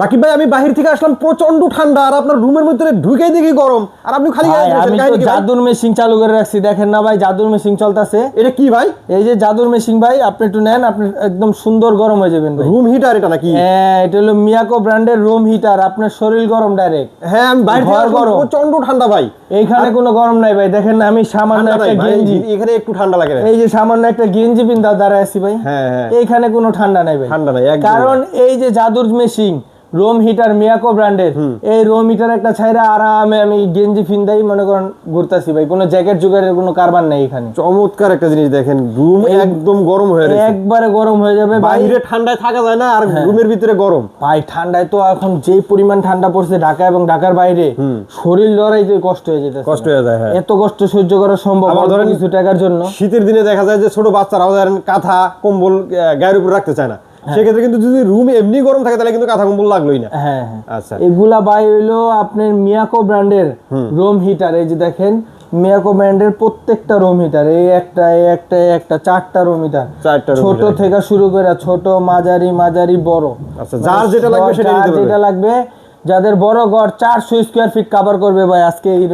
রাকিব ভাই আমি বাহির থেকে আসলাম প্রচণ্ড ঠান্ডা আর আপনার রুমের মধ্যে ঢুকেই দেখি গরম। আর আপনি খালি আমি তো জাদুর মেশিন চালু করে রাখছি দেখেন না ভাই জাদুর মেশিন চলতেছে। এটা কি ভাই? এই যে জাদুর মেশিন ভাই আপনি একটু নেন আপনি একদম সুন্দর গরম হয়ে যাবেন ভাই। রুম হিটার এটা নাকি? হ্যাঁ এটা হলো মিয়াকো ব্র্যান্ডের রুম হিটার আপনার শরীর গরম ডাইরেক্ট হ্যাঁ আমি বাইরে থেকে গরম। প্রচণ্ড ঠান্ডা ভাই। এইখানে কোনো গরম নাই ভাই দেখেন না আমি সামান্য একটা গেঞ্জি। এখানে একটু ঠান্ডা লাগে এই যে সামান্য একটা গেঞ্জি পিন্দা দাঁড়ায় আছি ভাই। হ্যাঁ হ্যাঁ। এইখানে কোনো ঠান্ডা নাই ভাই। ঠান্ডা নাই কারণ এই যে জাদুর মেশিন রোম হিটার মিয়াকো ব্র্যান্ডের এই রোম হিটার একটা ছাইরা আরামে আমি গেঞ্জি ফিন্দাই মনে করেন ঘুরতাছি ভাই। কোনো জ্যাকেট জুগারের কোনো কারবার নাই এখানে। চমৎকার একটা জিনিস দেখেন রুম একদম গরম হয়ে রয়েছে। একবারে গরম হয়ে যাবে বাইরে ঠান্ডায় থাকা যায় না আর রুমের ভিতরে গরম। ভাই ঠান্ডায় তো এখন যে পরিমাণ ঠান্ডা পড়ছে ঢাকা এবং ঢাকার বাইরে শরীর লড়াইতে কষ্ট হয়ে যেতেছে। কষ্ট হয়ে যায় হ্যাঁ। এত কষ্ট সহ্য করা সম্ভব আবার ধরেন- কিছু টাকার জন্য। শীতের দিনে দেখা যায় যে ছোট বাচ্চারাও ধরেন কাঁথা কম্বল গায়ের উপর রাখতে চায় না। সেক্ষেত্রে কিন্তু যদি রুম এমনি গরম থাকে তাহলে কিন্তু কাঁথা কম্বল লাগলোই না। হ্যাঁ হ্যাঁ। আচ্ছা। এগুলা বাই হইল আপনার মিয়াকো ব্র্যান্ডের রুম হিটার এই যে দেখেন মিয়াকো ব্র্যান্ডের প্রত্যেকটা রুম হিটার এই একটা এই একটা একটা চারটা রুম হিটার চারটা ছোট থেকে শুরু করে ছোট মাঝারি মাঝারি বড়। আচ্ছা, যার যেটা লাগবে সেটা যেটা লাগবে যাদের বড় ঘর চারশো স্কোয়ার ফিট কভার করবে ভাই আজকে এই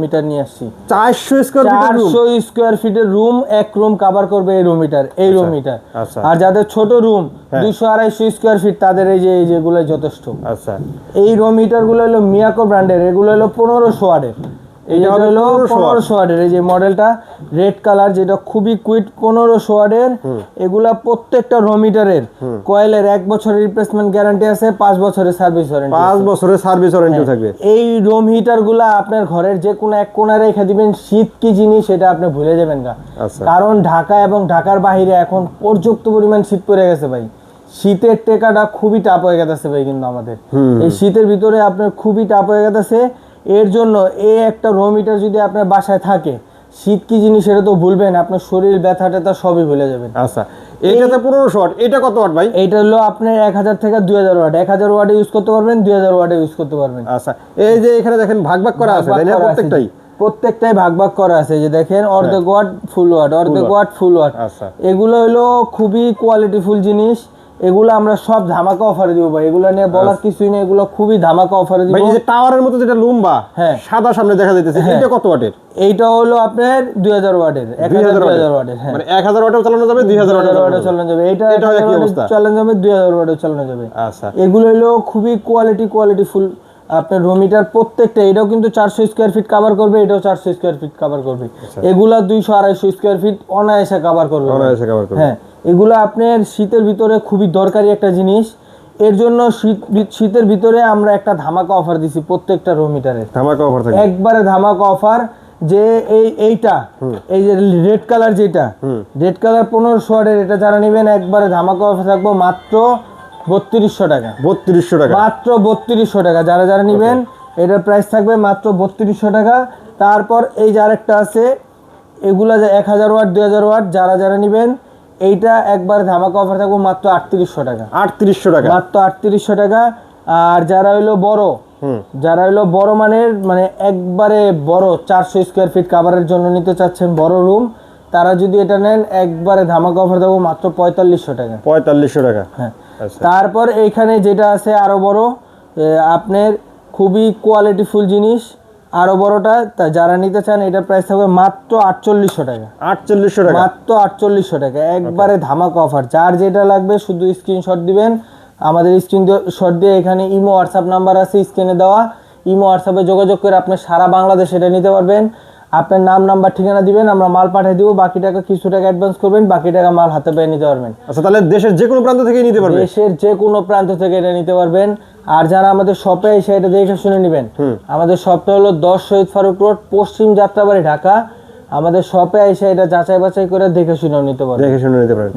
মিটার নিয়ে আসছি। চারশো স্কোয়ার চারশো স্কোয়ার ফিটের রুম এক রুম কভার করবে এই রুম মিটার এই রুম মিটার আচ্ছা। আর যাদের ছোট রুম হ্যাঁ। দুশো আড়াইশো স্কোয়ার ফিট তাদের এই যে এই যেগুলো যথেষ্ট। আচ্ছা। এই রুম মিটারগুলো হলো মিয়াকো ব্র্যান্ডের এগুলো হলো পনেরোশো ওয়াটের এটা হলো 1500 watt। পনেরোশো ওয়াটের এই যে মডেলটা রেড কালার যেটা খুবই কুইট পনেরোশো ওয়াটের এগুলা প্রত্যেকটা রো মিটারের। কয়েলের এক বছরের রিপ্লেসমেন্ট গ্যারান্টি আছে পাঁচ বছরের সার্ভিস ওয়ারেন্টি পাঁচ বছরের সার্ভিস ওয়ারেন্টি হ্যাঁ। থাকবে। এই রুম হিটারগুলা আপনার ঘরের যে কোনো এক কোনায় রেখে দিবেন শীত কি জিনিস সেটা আপনি ভুলে যাবেন না। আচ্ছা। কারণ ঢাকা এবং ঢাকার বাইরে এখন পর্যাপ্ত পরিমাণ শীত পড়ে গেছে ভাই। শীতের টেকাটা খুবই টাপ হয়ে গেছে ভাই কিন্তু আমাদের। এই শীতের ভিতরে আপনার খুবই টাপ হয়ে গেছে। এর জন্য এই একটা রুম হিটার যদি আপনার বাসায় থাকে শীত কি জিনিস সেটা তো ভুলবেন আপনার শরীর ব্যথা ট্যাথা সবই ভুলে যাবেন। আচ্ছা এইটাতে পনেরোশো ওয়াট এটা কত ওয়াট ভাই? এটা হলো আপনার এক হাজার থেকে দুই হাজার ওয়াট। এক হাজার ওয়াটে ইউজ করতে পারবেন দুই হাজার ওয়াটে ইউজ করতে পারবেন। আচ্ছা এই যে এখানে দেখেন ভাগ ভাগ করা আছে তাই না? প্রত্যেকটাই? প্রত্যেকটাই ভাগ ভাগ করা আছে এই যে দেখেন অর্ধেক ওয়াট ফুল ওয়াট অর্ধেক। ওয়াট। Full watt. আচ্ছা। এগুলো হলো খুবই কোয়ালিটিফুল জিনিস। এগুলো আমরা সব ধামাকা অফারে দিব ভাই। এগুলো নিয়ে বলার কিছুই নেই এগুলো খুবই ধামাকা অফারে দিব ভাই এই যে টাওয়ারের মতো যেটা লুম্বা হ্যাঁ। সাদা সামনে দেখা যাইতেছে এটা কত ওয়াটের? এইটা হলো আপনার দুই হাজার ওয়াটের এক দুই হাজার হাজার দুই হাজার ওয়াটের হ্যাঁ। মানে এক হাজার ওয়াটেও চালানো যাবে দুই হাজার দুই হাজার ওয়াটেও ওয়াটে চালানো যাবে। এইটা এটাও একই অবস্থা। চালানো যাবে দুই হাজার ওয়াটে চালানো যাবে। আচ্ছা। এগুলো হলো খুবই কোয়ালিটি কোয়ালিটি ফুল আপনার রোমিটার প্রত্যেকটা এটাও কিন্তু চারশো স্কোয়ার ফিট কভার করবে এটাও চারশো স্কোয়ার ফিট কভার করবে। এগুলা দুইশো আড়াইশো স্কোয়ার ফিট অনায়াসে কভার করবে। অনায়াসে cover করবে। হ্যাঁ। এগুলো আপনার শীতের ভিতরে খুবই দরকারি একটা জিনিস। এর জন্য শীত শীতের ভিতরে আমরা একটা ধামাকা অফার দিছি প্রত্যেকটা রোমিটারে ধামাকা অফার থাকবে একবারে ধামাকা অফার যে এই এইটা এই যে রেড কালার যেটা রেড কালার পনেরোশো ওয়াটের এটা যারা নেবেন একবারে ধামাকা অফার থাকব মাত্র বত্রিশশো টাকা। বত্রিশশো টাকা। মাত্র বত্রিশশো টাকা। যারা যারা নেবেন এটার প্রাইস থাকবে মাত্র বত্রিশশো টাকা। তারপর এই যে আরেকটা আছে এগুলা যে এক হাজার ওয়াট দুই হাজার ওয়াট যারা যারা নেবেন এইটা একবার ধামাকা অফার থাকব মাত্র আটত্রিশশো টাকা। আটত্রিশশো টাকা। মাত্র আটত্রিশশো টাকা। আর যারা হইল বড় যারা হইল বড় মানের মানে একবারে বড় চারশো স্কোয়ার ফিট কাভারের জন্য নিতে চাচ্ছেন বড় রুম তারা যদি এটা নেন একবারে ধামাকা অফার দেবো মাত্র পঁয়তাল্লিশশো টাকা। পঁয়তাল্লিশশো টাকা। হ্যাঁ। আচ্ছা। তারপর এইখানে যেটা আছে আরও বড় আপনার খুবই কোয়ালিটিফুল জিনিস আরও বড়টা তা যারা নিতে চান এটা প্রাইস থাকবে মাত্র আটচল্লিশশো টাকা। আটচল্লিশশো টাকা? মাত্র আটচল্লিশশো টাকা। একবারে ধামাক অফার যার যেটা লাগবে শুধু স্ক্রিনশট দিবেন। আমাদের স্ক্রিন শট দিয়ে এখানে ইমো হোয়াটসঅ্যাপ নাম্বার আছে স্ক্রিনে দেওয়া। ইমো হোয়াটসঅ্যাপে যোগাযোগ করে আপনি সারা বাংলাদেশ এটা নিতে পারবেন। আপনার নাম নাম্বার ঠিকানা দিবেন আমরা মাল পাঠিয়ে দিব বাকি টাকা কিছু টাকা অ্যাডভান্স করবেন বাকি টাকা মাল হাতে পেয়ে নিতে পারবেন। আচ্ছা তাহলে দেশের যে কোনো প্রান্ত থেকে নিতে পারবেন? দেশের যে কোনো প্রান্ত থেকে এটা নিতে পারবেন। আর যারা আমাদের শপে এসে এটা দেখে শুনে নেবেন আমাদের শপটা হলো দশ শহীদ ফারুক রোড পশ্চিম যাত্রাবাড়ি ঢাকা। আমাদের শপে এসে এটা যাচাই বাছাই করে দেখে শুনে নিতে পারবেন। দেখে শুনে নিতে পারবে